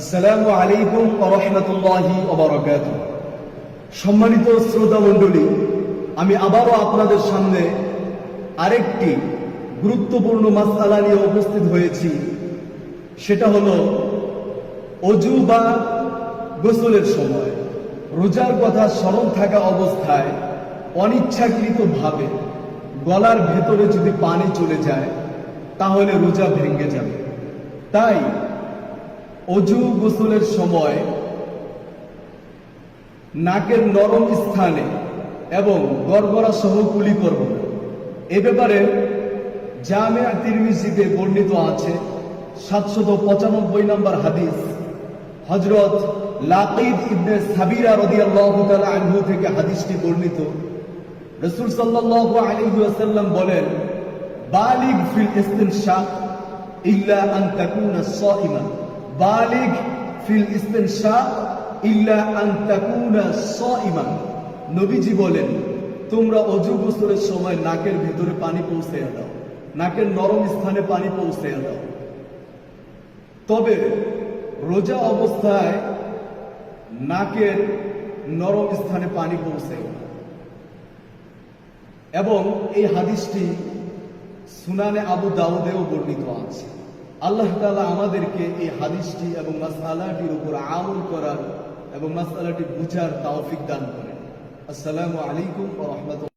আসসালামু আলাইকুম রহমতুল্লাহি অবরাকাত সম্মানিত শ্রোতা মণ্ডলী, আমি আবারও আপনাদের সামনে আরেকটি গুরুত্বপূর্ণ মাসালা নিয়ে উপস্থিত হয়েছি। সেটা হলো অজু বা গোসলের সময়। রোজার কথা স্মরণ থাকা অবস্থায় অনিচ্ছাকৃতভাবে গলার ভেতরে যদি পানি চলে যায়, তাহলে রোজা ভেঙে যাবে। তাই অজু গোসলের সময় নাকের নরম স্থানে এবং গড়গড়া সহ কুলি করব। এ ব্যাপারে জামিয়া তিরমিজিতে বর্ণিত আছে সাতশত পঁচানব্বই নম্বর হাদিস। হজরত লাকিদ ইবনে সাবিরা রাদিয়াল্লাহু আনহু থেকে হাদিসটি বর্ণিত। রাসূল সাল্লাল্লাহু আলাইহি ওয়াসাল্লাম বলেন, বালিগ ফিল ইস্তিনশাক ইল্লা আন তাকুনা সাইমান। বালিগ ফিল ইস্তিনশাক ইল্লা আন তাকুনা সাইমান। নবীজি বলেন, তোমরা অজু গোসলের সময় নাকের ভিতরে পানি পৌঁছে দাও, নাকের নরম স্থানে পানি পৌঁছে দাও। তবে রোজা অবস্থায় নাকের নরম স্থানে পানি পৌঁছে। এবং এই হাদিসটি সুনানে আবু দাউদেও বর্ণিত আছে। আল্লাহ তালা আমাদেরকে এই হাদিসটি এবং মাসালাটির উপর আমল করার এবং মাসালাটি বুঝার তাওফিক দান করেন। আসসালামু আলাইকুম ও রাহমাতুল্লাহ।